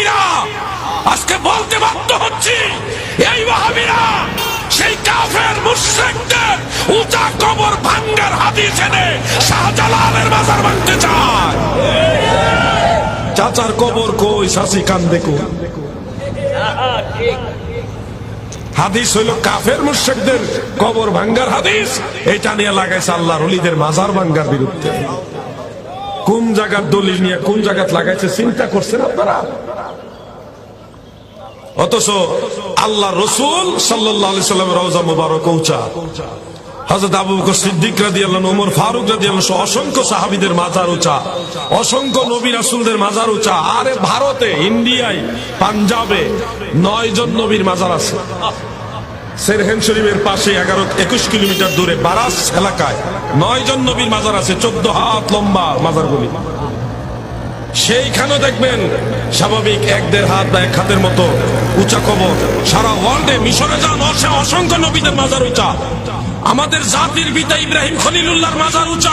ওয়াহাবিরা। আজকে বলতে বাধ্য হচ্ছি, এই ওয়াহাবিরা, সেই কাফের কবর ভাঙ্গার হাদিস এনে শাহজালালের মাজার ভাঙতে চায়। চাচার কবর কই শাসি কান্দে কই? হাদিস হইল কাফের মুশরিকদের কবর ভাঙ্গার হাদিস, এটা নিয়ে লাগাইছে আল্লাহর ওলিদের মাজার ভাঙ্গার বিরুদ্ধে। কোন জায়গার দলিল নিয়ে, কোন জায়গাত লাগাইছে, চিন্তা করছেন আপনারা? অথচ আল্লাহ রসুল সাল্লাহ সাল্লাম রওজা মুবারক ফারুক মাজার অসংখ্য নবী মাজার আরে ভারতে, ইন্ডিয়ায়, পাঞ্জাবে নয় মাজার আছে। পাশে এগারো, একুশ কিলোমিটার দূরে বারাস এলাকায় নয় জন নবীর মাজার আছে, চোদ্দ হাত লম্বা মাজারগুলি। সেইখানে দেখবেন স্বাভাবিক এক দেড় হাত বা এক হাতের মতো উঁচা কবর। সারা ওয়ার্ল্ডে মিশরে যান অসে- অসংখ্য নবীদের মাজার উঁচা। আমাদের জাতির পিতা ইব্রাহিম খলিলুল্লাহর মাজার উঁচা।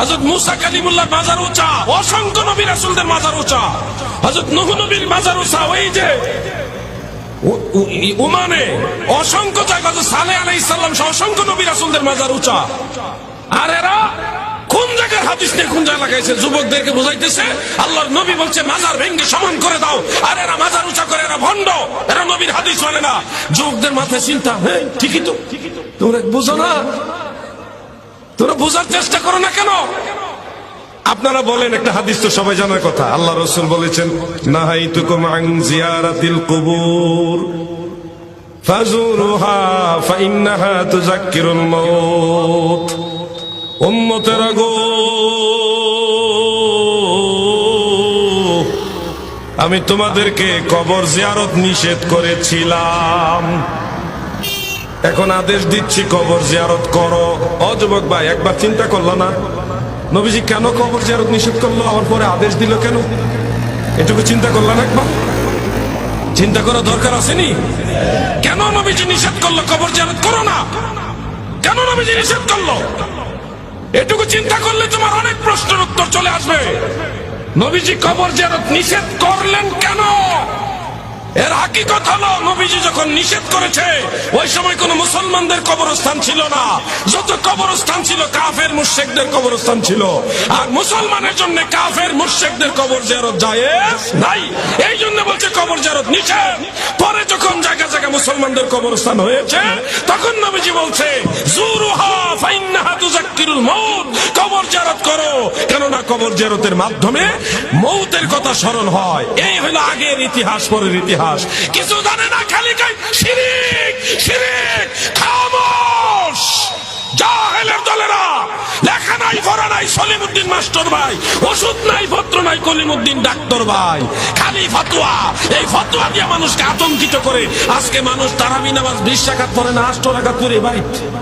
হযরত মুসা কালিমুল্লাহর মাজার উঁচা। অসংখ্য নবী রাসূলদের মাজার উঁচা। হযরত নূহ নবীর মাজার উঁচা। ওই যে উ- উ- ই- ওমানে অসংখ্য জায়গা সালে আলাই ইসলাম অসংখ্য নবী রাসুলদের মাজার উঁচা। আর এরা কোন জায়গার হাদিস নিয়ে কোন জায়গা লাগাইছে যুবকদেরকে বুঝাইতেছে, আল্লাহর নবী বলছে, মাজার ভেঙ্গে সমান করে দাও। আর এরা মাজার উঁচা করে, এরা ভণ্ড। এরা নবীর হাদিস মানে না। যুবকদের মাথায় চিন্তা হ্যাঁ ঠিকই তো। তোমরা বুঝো না? তোমরা বোঝার চেষ্টা করো না কেন? আপনারা বলেন একটা হাদিস তো সবাই জানার কথা। আল্লাহ রসুল বলেছেন নাহাই নাহাইতুকুম আন জিয়ারাতিল কুবুর। ফাজুরুহা ফাইন্নাহা তুযাক্কিরুল মাউত। উম্মতেরা গো। আমি তোমাদেরকে কবর জিয়ারত নিষেধ করেছিলাম। এখন আদেশ দিচ্ছি কবর জিয়ারত করো। অযুবক ভাই, একবার চিন্তা করল না? নবীজি কেন কবর জিয়ারত নিষেধ করল? আবার পরে আদেশ দিল কেন? এটুকু চিন্তা করলেন একবার? চিন্তা করা দরকার আসেনি? কেন নবীজি নিষেধ করল? কবর জিয়ারত করো না? কেন নবীজি নিষেধ করল? এটুকু চিন্তা করলে তোমার অনেক প্রশ্নের উত্তর চলে আসবে। নবীজি কবর জিয়ারত নিষেধ করলেন কেন? এর হাকিকত হলো, নবীজি যখন নিষেধ করেছে, ওই সময় কোন মুসলমানদের কবরস্থান ছিল না। যত কবরস্থান ছিল, কাফের মুর্শেকদের কবরস্থান ছিল। আর মুসলমানের জন্য কাফের মুর্শেকদের কবর জিয়ারত যায় নাই। এই জন্য বলছে কবর জিয়ারত নিষেধ। পরে যখন জায়গা জায়গা মুসলমানদের কবরস্থান হয়েছে, তখন নবীজি বলছে, জুরুহা ফাইন্নাহা কবর জিয়ারত করো। কেননা কবর জিয়ারতের মাধ্যমে মৌতের কথা স্মরণ হয়। এই হলো আগের ইতিহাস, পরের ইতিহাস। কিছু জানে না খালি দলেরা, লেখা নাই নাই, সলিমুদ্দিন মাস্টার ভাই, ওষুধ নাই নাই, কলিমুদ্দিন ডাক্তার ভাই। খালি এই ফতোয়া দিয়ে মানুষকে আতঙ্কিত করে আজকে মানুষ তারাবি নামাজ বিশ পরে না, আষ্ট টাকাত করে বাড়িতে।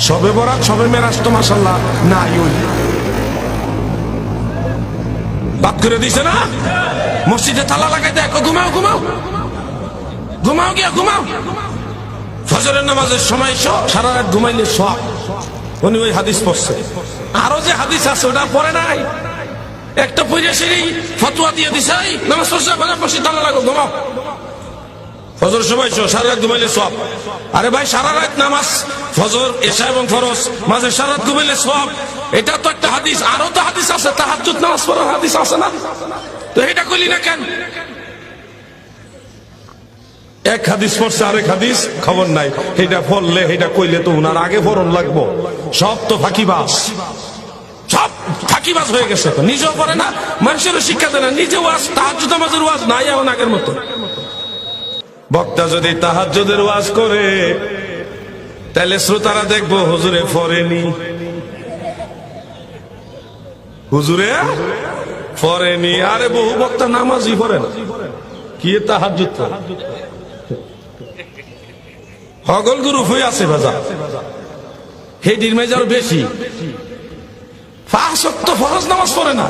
সবে বরাত, সবে মেরাজ তো মাসাল্লাহ নাই ওই। বাদ করে দিছে না? মসজিদে তালা লাগাই দেখো ঘুমাও ঘুমাও। ঘুমাও গিয়া, ঘুমাও। ফজরের নামাজের সময় সব সারা রাত ঘুমাইলে সব। উনি ওই হাদিস পড়ছে। আরও যে হাদিস আছে, ওটা পড়ে নাই। একটা সেই ফতোয়া দিয়ে দিছে নামাজ পড়ছে বসে তালা লাগো ঘুমাও। ফজর সময় সারা রাত ঘুমাইলে সব আরে ভাই, সারা রাত নামাজ, ফজর, এশা এবং ফরজ, মাঝে সারা রাত ঘুমাইলে সব এটা তো একটা হাদিস, আরও তো হাদিস আছে, তাহাজ্জুদ নামাজ পড়ার হাদিস আছে না? তো এটা কইলি না কেন? এক হাদিস পড়ছে, আরেক হাদিস, খবর নাই। এটা পড়লে এটা কইলে তো উনার আগে ফরন লাগবো। সব তো ফাঁকিবাস সব ফাঁকিবাজ হয়ে গেছে তো। নিজেও করে না মানুষের শিক্ষা দেয় না। নিজে ওয়াজ, তাহাজ্জুদ নামাজের ওয়াজ নাই এখন আগের মতো। বক্তা যদি তাহাজ্জুদের ওয়াজ করে, তাহলে শ্রোতারা দেখব হুজুরে ফরেনি। হুজুরে ফরেনি, আরে বহু বক্তা নামাজই পড়ে না। কি তাহাজ্জুদ হগল গুরু হয়ে আছে বাজা হেডির মেজার বেশি। ফাঁস ফরজ নামাজ পড়ে না।